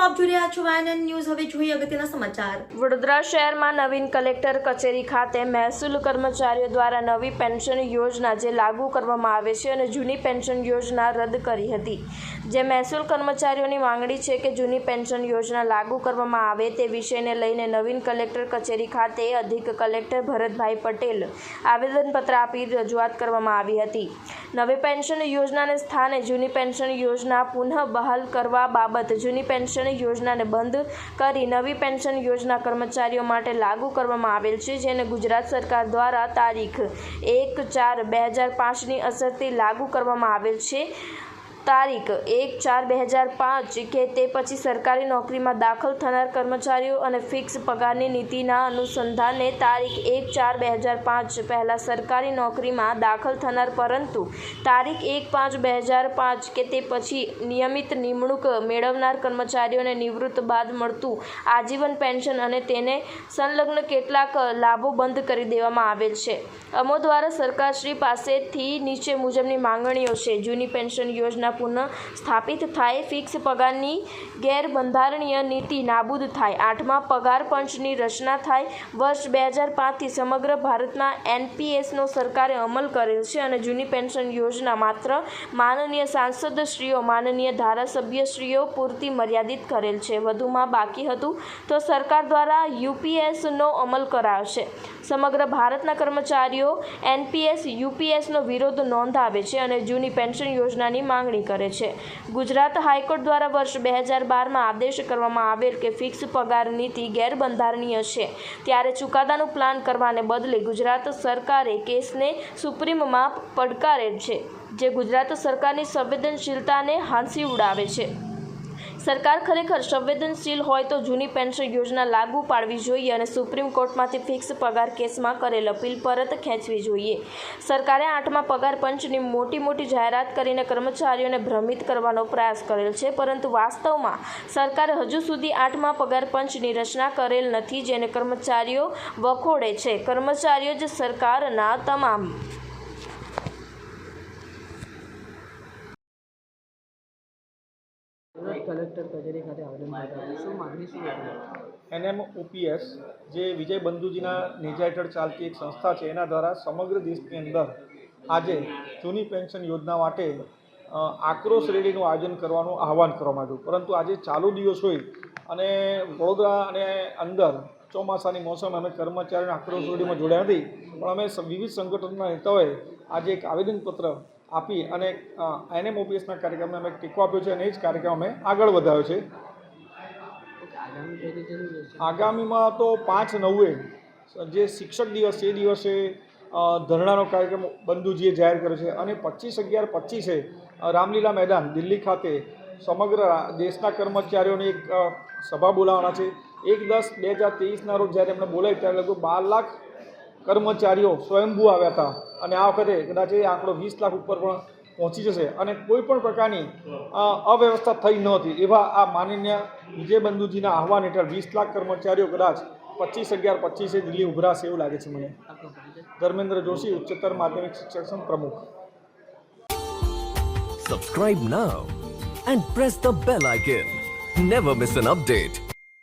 જોઈ રહ્યા છો વાયનન ન્યૂઝ હવે જોઈએ અગત્યના સમાચાર. વડોદરા શહેરમાં નવીન કલેક્ટર કચેરી ખાતે મહેસૂલ કર્મચારીઓ દ્વારા નવી પેન્શન યોજના જે લાગુ કરવામાં આવે છે અને જૂની પેન્શન યોજના રદ કરી હતી. જે મહેસૂલ કર્મચારીઓની માંગણી છે કે જૂની પેન્શન યોજના લાગુ કરવામાં આવે તે વિષયને લઈને નવીન કલેક્ટર કચેરી ખાતે અધિક કલેક્ટર ભરતભાઈ પટેલ આવેદનપત્ર આપી રજૂઆત કરવામાં આવી હતી. નવી પેન્શન યોજનાને સ્થાને જૂની પેન્શન યોજના પુનઃ બહાલ કરવા બાબત જૂની પેન્શન યોજનાને બંધ કરી નવી પેન્શન યોજના કર્મચારીઓ માટે લાગુ કરવામાં આવેલ છે, જેને ગુજરાત સરકાર દ્વારા તારીખ એક ચાર બે હજાર પાંચની અસરથી લાગુ કરવામાં આવેલ છે. તારીખ એક ચાર બે હજાર પાંચ કે તે પછી સરકારી નોકરીમાં દાખલ થનાર કર્મચારીઓ અને ફિક્સ પગારની નીતિના અનુસંધાને તારીખ એક ચાર બે હજાર પાંચ પહેલાં સરકારી નોકરીમાં દાખલ થનાર પરંતુ તારીખ એક પાંચ બે હજાર પાંચ કે તે પછી નિયમિત નિમણૂક મેળવનાર કર્મચારીઓને નિવૃત્ત બાદ મળતું આજીવન પેન્શન અને તેને સંલગ્ન કેટલાક લાભો બંધ કરી દેવામાં આવેલ છે. અમો દ્વારા સરકારશ્રી પાસેથી નીચે મુજબની માંગણીઓ છે. જૂની પેન્શન યોજના પુનઃ સ્થાપિત થાય. ફિક્સ પગારની ગેરબંધારણીય નીતિ નાબૂદ થાય. આઠમા, પગાર પંચની રચના થાય. વર્ષ બે હજાર પાંચથી સમગ્ર ભારતમાં એનપીએસનો સરકારે અમલ કરેલ છે અને જૂની પેન્શન યોજના માત્ર માનનીય સાંસદશ્રીઓ, માનનીય ધારાસભ્યશ્રીઓ પૂરતી મર્યાદિત કરેલ છે. વધુમાં બાકી હતું તો સરકાર દ્વારા યુપીએસનો અમલ કરાવશે સમગ્ર ભારતના કર્મચારીઓ એનપીએસ, યુપીએસનો વિરોધ નોંધાવે છે અને જૂની પેન્શન યોજનાની માંગણી કરે છે. ગુજરાત હાઈકોર્ટ દ્વારા વર્ષ બે હજાર બારમાં આદેશ કરવામાં આવેલ કે ફિક્સ પગાર નીતિ ગેરબંધારણીય છે. ત્યારે ચુકાદાનું પ્લાન કરવાને બદલે ગુજરાત સરકારે કેસને સુપ્રીમમાં પડકારેલ છે, જે ગુજરાત સરકારની સંવેદનશીલતાને હાંસી ઉડાવે છે. સરકાર ખરેખર સંવેદનશીલ હોય તો જૂની પેન્શન યોજના લાગુ પાડવી જોઈએ અને સુપ્રીમ કોર્ટમાંથી ફિક્સ પગાર કેસમાં કરેલ અપીલ પરત ખેંચવી જોઈએ. સરકારે આઠમા પગાર પંચની મોટી મોટી જાહેરાત કરીને કર્મચારીઓને ભ્રમિત કરવાનો પ્રયાસ કરેલ છે, પરંતુ વાસ્તવમાં સરકારે હજુ સુધી આઠમા પગાર પંચની રચના કરેલ નથી, જેને કર્મચારીઓ વખોડે છે. કર્મચારીઓ જ સરકારના તમામ કલેક્ટર કચેરી ખાતે આવેદન આપ્યું શું માગણી શું એનએમ ઓપીએસ જે વિજય બંધુજીના નેજા હેઠળ ચાલતી એક સંસ્થા છે, એના દ્વારા સમગ્ર દેશની અંદર આજે જૂની પેન્શન યોજના માટે આક્રોશ રેલીનું આયોજન કરવાનું આહવાન કરવામાં આવ્યું. પરંતુ આજે ચાલુ દિવસ હોય અને વડોદરા અને અંદર ચોમાસાની મોસમ, અમે કર્મચારીઓને આક્રોશ રેલીમાં જોડ્યા નથી. પણ અમે વિવિધ સંગઠનના નેતાઓએ આજે એક આવેદનપત્ર આપી અને એનએમ ઓપીએસના કાર્યક્રમને અમે ટેકો આપ્યો છે અને એ જ કાર્યક્રમ અમે આગળ વધાર્યો છે. આગામીમાં તો પાંચ નવે, જે શિક્ષક દિવસ છે, એ દિવસે ધરણાનો કાર્યક્રમ બંધુજીએ જાહેર કર્યો છે અને પચીસ અગિયાર પચીસે રામલીલા મેદાન, દિલ્હી ખાતે સમગ્ર દેશના કર્મચારીઓની એક સભા બોલાવવાના છે. એક દસ બે હજાર તેવીસના રોજ જ્યારે એમને બોલાવી ત્યારે લગભગ બાર લાખ કર્મચારીઓ સ્વયંભૂ આવ્યા હતા. અને આ વખતે કદાચ એ આંકડો વીસ લાખ ઉપર પણ પહોંચી જશે. અને કોઈ પણ પ્રકારની અવ્યવસ્થા થઈ નહોતી એવા આ માનનીય વિજય બંધુજીના આહવાન હેઠળ વીસ લાખ કર્મચારીઓ કદાચ પચીસ અગિયાર પચીસે દિલ્હી ઉભરાશે એવું લાગે છે મને. ધર્મેન્દ્ર જોશી, ઉચ્ચતર માધ્યમિક શિક્ષક સંઘ પ્રમુખ. Subscribe now and press the bell icon never miss an update.